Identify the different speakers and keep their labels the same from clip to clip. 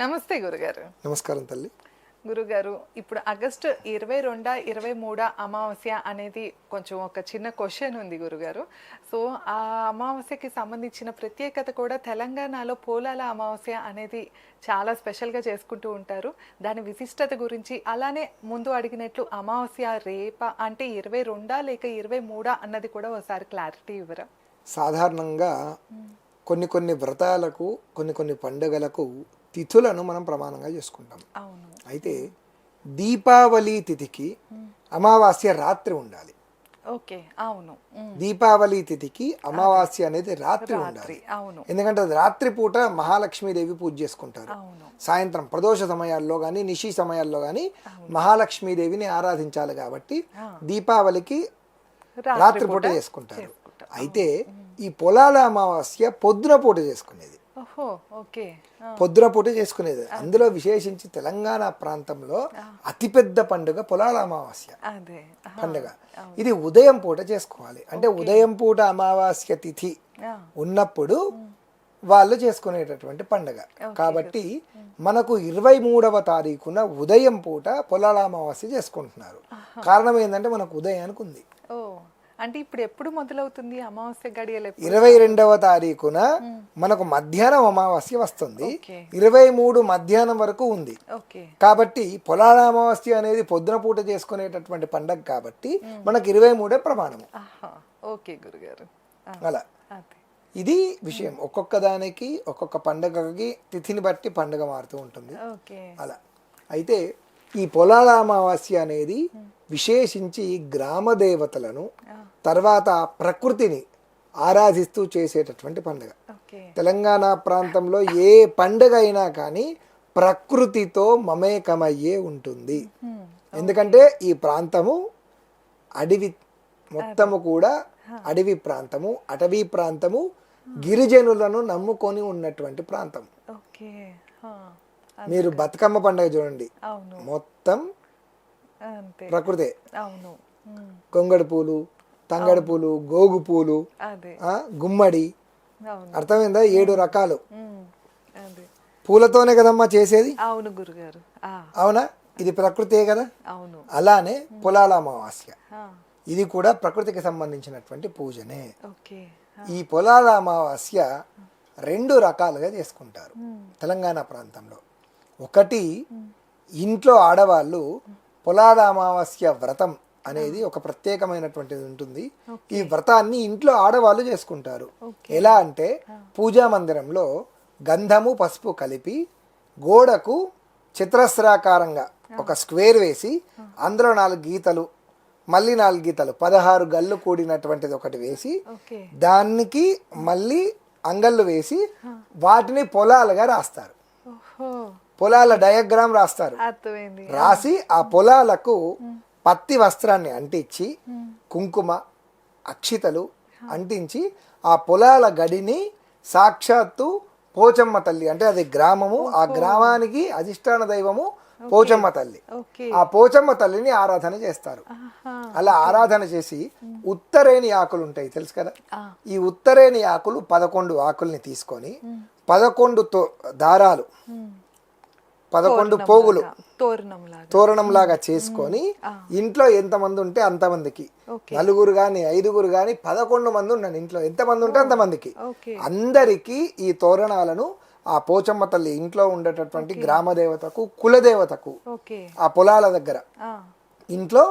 Speaker 1: నమస్తే గురుగారు.
Speaker 2: నమస్కారం తల్లి.
Speaker 1: గురుగారు ఇప్పుడు ఆగస్టు ఇరవై రెండా ఇరవై మూడా అమావాస్య అనేది కొంచెం ఒక చిన్న క్వశ్చన్ ఉంది గురుగారు. సో ఆ అమావాస్యకి సంబంధించిన ప్రత్యేకత కూడా తెలంగాణలో పోలాల అమావాస్య అనేది చాలా స్పెషల్గా చేసుకుంటూ ఉంటారు. దాని విశిష్టత గురించి అలానే ముందు అడిగినట్లు అమావాస్య రేప అంటే ఇరవై రెండా లేక ఇరవై మూడా అన్నది కూడా ఒకసారి క్లారిటీ ఇవ్వరా?
Speaker 2: సాధారణంగా కొన్ని కొన్ని వ్రతాలకు కొన్ని కొన్ని పండుగలకు తిథులను మనం ప్రమాణంగా చేసుకుంటాం. అయితే దీపావళి తిథికి అమావాస్య రాత్రి ఉండాలి.
Speaker 1: ఓకే అవును.
Speaker 2: దీపావళి తిథికి అమావాస్య అనేది రాత్రి ఉండాలి.
Speaker 1: రాత్రి
Speaker 2: ఎందుకంటే అది రాత్రిపూట మహాలక్ష్మీదేవి పూజ చేసుకుంటారు. సాయంత్రం ప్రదోష సమయాల్లో కానీ నిషి సమయాల్లో కానీ మహాలక్ష్మీదేవిని ఆరాధించాలి కాబట్టి దీపావళికి రాత్రిపూట చేసుకుంటారు. అయితే ఈ పొలాల అమావాస్య పొద్దున పూట చేసుకునేది. పొద్దున పూట చేసుకునేది. అందులో విశేషించి తెలంగాణ ప్రాంతంలో అతిపెద్ద పండుగ పొలాల అమావాస్య. పండుగ. ఇది ఉదయం పూట చేసుకోవాలి. అంటే ఉదయం పూట అమావాస్య తిథి ఉన్నప్పుడు వాళ్ళు చేసుకునేటటువంటి పండుగ. కాబట్టి మనకు ఇరవై మూడవ తారీఖున ఉదయం పూట పొలాల అమావాస్య చేసుకుంటున్నారు. కారణం ఏంటంటే మనకు ఉదయానికి ఉంది.
Speaker 1: అంటే ఇప్పుడు ఎప్పుడు మొదలవుతుంది అమావాస్య గడియలు?
Speaker 2: ఇరవై రెండవ తారీఖున మనకు మధ్యాహ్నం అమావాస్య వస్తుంది. ఇరవై మూడు మధ్యాహ్నం వరకు ఉంది. కాబట్టి పొలాల అమావాస్య అనేది పొద్దున పూట చేసుకునేటటువంటి పండగ కాబట్టి మనకు ఇరవై మూడే ప్రమాణము
Speaker 1: ఓకే గురుగారు.
Speaker 2: అలా. ఇది విషయం. ఒక్కొక్క దానికి ఒక్కొక్క పండగకి తిథిని బట్టి పండగ మారుతూ ఉంటుంది. అలా. అయితే ఈ పొలాల అమావాస్య అనేది విశేషించి గ్రామ దేవతలను తర్వాత ప్రకృతిని ఆరాధిస్తూ చేసేటటువంటి పండుగ. తెలంగాణ ప్రాంతంలో ఏ పండుగ అయినా కానీ ప్రకృతితో మమేకమయ్యే ఉంటుంది. ఎందుకంటే ఈ ప్రాంతము అడవి మొత్తము కూడా అడవి ప్రాంతము అటవీ ప్రాంతము గిరిజనులను నమ్ముకొని ఉన్నటువంటి ప్రాంతం. మీరు బతుకమ్మ పండుగ చూడండి. మొత్తం ప్రకృతే.
Speaker 1: అవును.
Speaker 2: కొంగడి పూలు తంగడి పూలు గోగు పూలు గుమ్మడి. అర్థమైందా? ఏడు రకాలు. పూలతోనే కదమ్మా చేసేది?
Speaker 1: అవును గురుగారు.
Speaker 2: అవునా? ఇది ప్రకృతే కదా?
Speaker 1: అవును.
Speaker 2: అలానే పొలాల అమావాస్య. ఇది కూడా ప్రకృతికి సంబంధించినటువంటి పూజనే. ఈ పొలాల అమావాస్య రెండు రకాలుగా చేసుకుంటారు తెలంగాణ ప్రాంతంలో. ఒకటి ఇంట్లో ఆడవాళ్ళు పొలాల అమావాస్య వ్రతం అనేది ఒక ప్రత్యేకమైనటువంటిది ఉంటుంది. ఈ వ్రతాన్ని ఇంట్లో ఆడవాళ్ళు చేసుకుంటారు. ఎలా అంటే పూజా మందిరంలో గంధము పసుపు కలిపి గోడకు చిత్రస్రాకారంగా ఒక స్క్వేర్ వేసి అందులో నాలుగు గీతలు మళ్ళీ నాలుగు గీతలు పదహారు గళ్ళు కూడినటువంటిది ఒకటి వేసి దానికి మళ్ళీ అంగళ్ళు వేసి వాటిని పొలాలుగా రాస్తారు. పొలాల డయాగ్రామ్ రాస్తారు. రాసి ఆ పొలాలకు పత్తి వస్త్రాన్ని అంటించి కుంకుమ అక్షితలు అంటించి ఆ పొలాల గడిని సాక్షాత్తు పోచమ్మ తల్లి అంటే అది గ్రామము. ఆ గ్రామానికి అధిష్టాన దైవము పోచమ్మ తల్లి. ఆ పోచమ్మ తల్లిని ఆరాధన చేస్తారు. అలా ఆరాధన చేసి ఉత్తరేణి ఆకులు ఉంటాయి తెలుసు కదా? ఈ ఉత్తరేణి ఆకులు పదకొండు ఆకుల్ని తీసుకొని పదకొండు తో దారాలు. పదకొండు పోగులు
Speaker 1: తోరణం లాగా
Speaker 2: చేసుకొని ఇంట్లో ఎంతమంది ఉంటే అంతమందికి నలుగురు గాని ఐదుగురు గాని పదకొండు మంది ఉన్నాను ఇంట్లో. ఎంతమంది ఉంటే అంతమందికి. అందరికీ ఈ తోరణాలను ఆ పోచమ్మ తల్లి ఇంట్లో ఉండేటటువంటి గ్రామ దేవతకు కులదేవతకు ఆ పొలాల దగ్గర ఇంట్లో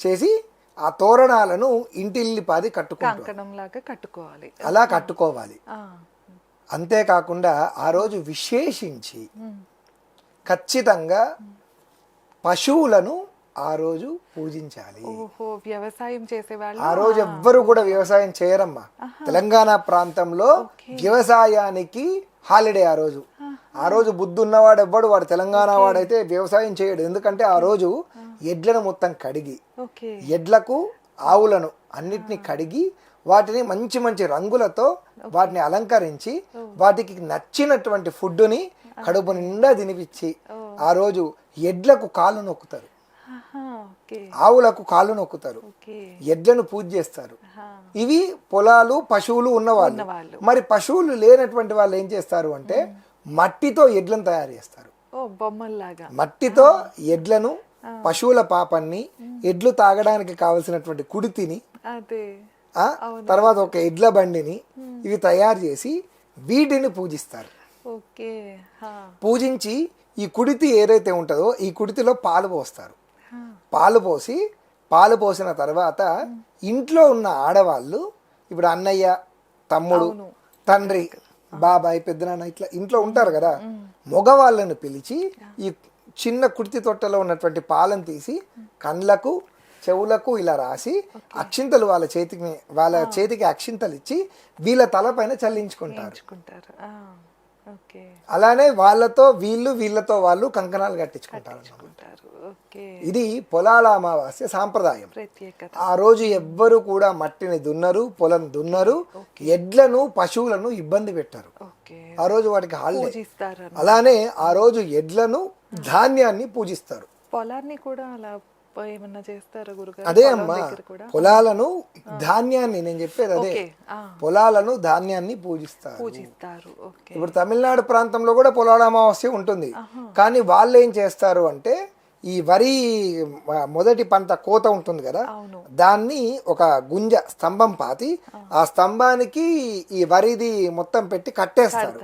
Speaker 2: చేసి ఆ తోరణాలను ఇంటిల్లిపాది
Speaker 1: కంకణం లాగా కట్టుకోవాలి.
Speaker 2: అలా కట్టుకోవాలి. అంతేకాకుండా ఆ రోజు విశేషించి. ఖచ్చితంగా పశువులను ఆ రోజు పూజించాలి.
Speaker 1: వ్యవసాయం చేసేవాళ్ళు?
Speaker 2: ఆ రోజు ఎవ్వరు కూడా వ్యవసాయం చేయరమ్మా. తెలంగాణ ప్రాంతంలో వ్యవసాయానికి హాలిడే ఆ రోజు. ఆ రోజు బుద్ధి ఉన్నవాడు ఎవ్వడు వాడు తెలంగాణ వాడైతే వ్యవసాయం చేయడు. ఎందుకంటే ఆ రోజు ఎడ్లను మొత్తం కడిగి ఎడ్లకు ఆవులను అన్నిటిని కడిగి వాటిని మంచి మంచి రంగులతో వాటిని అలంకరించి వాటికి నచ్చినటువంటి ఫుడ్డుని కడుపు నిండా తినిపించి ఆ రోజు ఎడ్లకు కాళ్ళు నొక్కుతారు. ఆవులకు కాళ్ళు నొక్కుతారు. ఎడ్లను పూజ చేస్తారు. ఇవి పొలాలు పశువులు ఉన్నవాళ్ళు. మరి పశువులు లేనటువంటి వాళ్ళు ఏం చేస్తారు అంటే మట్టితో ఎడ్లను తయారు చేస్తారు. మట్టితో ఎడ్లను పశువుల పాపన్ని ఎడ్లు తాగడానికి కావలసినటువంటి కుడితిని తర్వాత ఒక ఎడ్ల బండిని ఇవి తయారు చేసి వీటిని పూజిస్తారు. పూజించి ఈ కుడితి ఏదైతే ఉంటుందో ఈ కుడితిలో పాలు పోస్తారు. పాలు పోసి పాలు పోసిన తర్వాత ఇంట్లో ఉన్న ఆడవాళ్ళు ఇప్పుడు అన్నయ్య తమ్ముడు తండ్రి బాబాయ్ పెద్దనాన్న ఇట్లా ఇంట్లో ఉంటారు కదా మగవాళ్ళను పిలిచి ఈ చిన్న కుర్తి తొట్టలో ఉన్నటువంటి పాలను తీసి కండ్లకు చెవులకు ఇలా రాసి అక్షింతలు వాళ్ళ చేతికి వాళ్ళ చేతికి అక్షింతలు ఇచ్చి వీళ్ళ తలపైన చల్లించుకుంటారు. అలానే వాళ్ళతో వీళ్ళు వీళ్ళతో వాళ్ళు కంకణాలు కట్టించుకుంటారు ఇది పొలాల అమావాస్య సాంప్రదాయం. ఆ రోజు ఎవ్వరు కూడా మట్టిని దున్నరు పొలం దున్నరు ఎడ్లను పశువులను ఇబ్బంది పెట్టరు. ఆ రోజు వాటికి హాలిడే అలానే ఆ రోజు ఎడ్లను ధాన్యాన్ని పూజిస్తారు.
Speaker 1: పొలాన్ని కూడా అలా ఏమన్నా చేస్తారా గురుగారు?
Speaker 2: అదే అమ్మా పొలాలను ధాన్యాన్ని నేను చెప్పేది అదే. పొలాలను ధాన్యాన్ని పూజిస్తారు.
Speaker 1: పూజిస్తారు
Speaker 2: ఇప్పుడు తమిళనాడు ప్రాంతంలో కూడా పొలాల అమావాస్య ఉంటుంది. కానీ వాళ్ళు ఏం చేస్తారు అంటే ఈ వరి మొదటి పంట కోత ఉంటుంది కదా దాన్ని ఒక గుంజ స్తంభం పాతి ఆ. స్తంభానికి ఈ వరిది మొత్తం పెట్టి కట్టేస్తారు.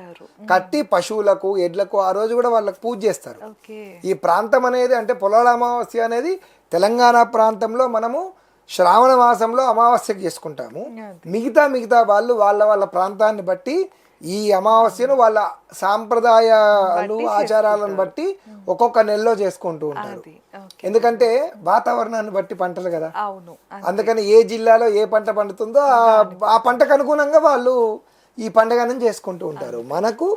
Speaker 2: కట్టి పశువులకు ఎడ్లకు ఆ రోజు కూడా వాళ్ళకి పూజ చేస్తారు. ఈ ప్రాంతం అనేది అంటే పొలాల అమావాస్య అనేది తెలంగాణ ప్రాంతంలో మనము శ్రావణ మాసంలో అమావాస్యకు చేసుకుంటాము. మిగతా మిగతా వాళ్ళు వాళ్ళ వాళ్ళ ప్రాంతాన్ని బట్టి ఈ అమావాస్యను వాళ్ళ సాంప్రదాయాలు ఆచారాలను బట్టి ఒక్కొక్క నెలలో చేసుకుంటూ ఉంటారు. ఎందుకంటే వాతావరణాన్ని బట్టి పంటలు కదా. అందుకని ఏ జిల్లాలో ఏ పంట పండుతుందో ఆ- ఆ పంటకు అనుగుణంగా వాళ్ళు ఈ పండుగను చేసుకుంటూ ఉంటారు. మనకు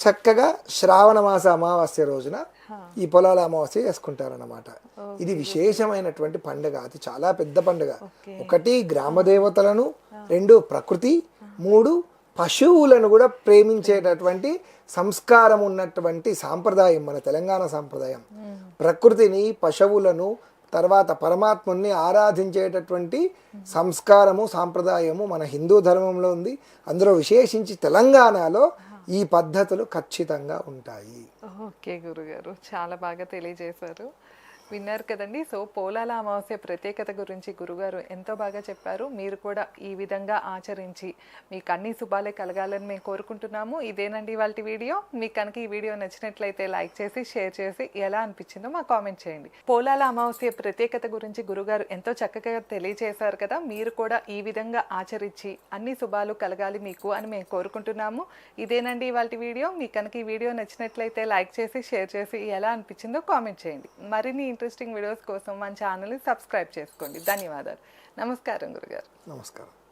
Speaker 2: చక్కగా శ్రావణ మాస అమావాస్య రోజున ఈ పొలాల అమావాస్య చేసుకుంటారన్నమాట. ఇది విశేషమైనటువంటి పండుగ. అది చాలా పెద్ద పండుగ. ఒకటి గ్రామ దేవతలను రెండు ప్రకృతి మూడు పశువులను కూడా ప్రేమించేటటువంటి సంస్కారం ఉన్నటువంటి సాంప్రదాయం మన తెలంగాణ సాంప్రదాయం. ప్రకృతిని పశువులను తర్వాత పరమాత్ముని ఆరాధించేటటువంటి సంస్కారము సాంప్రదాయము మన హిందూ ధర్మంలో ఉంది. అందులో విశేషించి తెలంగాణలో ఈ పద్ధతులు ఖచ్చితంగా ఉంటాయి.
Speaker 1: ఓకే గురుగారు చాలా బాగా తెలియజేశారు. విన్నారు కదండి. సో పోలాల అమావాస్య ప్రత్యేకత గురించి గురుగారు ఎంతో బాగా చెప్పారు. మీరు కూడా ఈ విధంగా ఆచరించి మీకు అన్ని శుభాలే కలగాలని మేము కోరుకుంటున్నాము. ఇదేనండి వాళ్ళ వీడియో. మీకు కనుక ఈ వీడియో నచ్చినట్లయితే లైక్ చేసి షేర్ చేసి ఎలా అనిపించిందో మాకు కామెంట్ చేయండి. పోలాల అమావాస్య ప్రత్యేకత గురించి గురుగారు ఎంతో చక్కగా తెలియజేశారు కదా. మీరు కూడా ఈ విధంగా ఆచరించి అన్ని శుభాలు కలగాలి మీకు అని మేము కోరుకుంటున్నాము. ఇదేనండి ఇవాళ వీడియో. మీకు కనుక ఈ వీడియో నచ్చినట్లయితే లైక్ చేసి షేర్ చేసి ఎలా అనిపించిందో కామెంట్ చేయండి. మరిన్ని ఇంట్రెస్టింగ్ వీడియోస్ కోసం మన ఛానల్ని సబ్స్క్రైబ్ చేసుకోండి. ధన్యవాదాలు. నమస్కారం గురుగారు.
Speaker 2: నమస్కారం.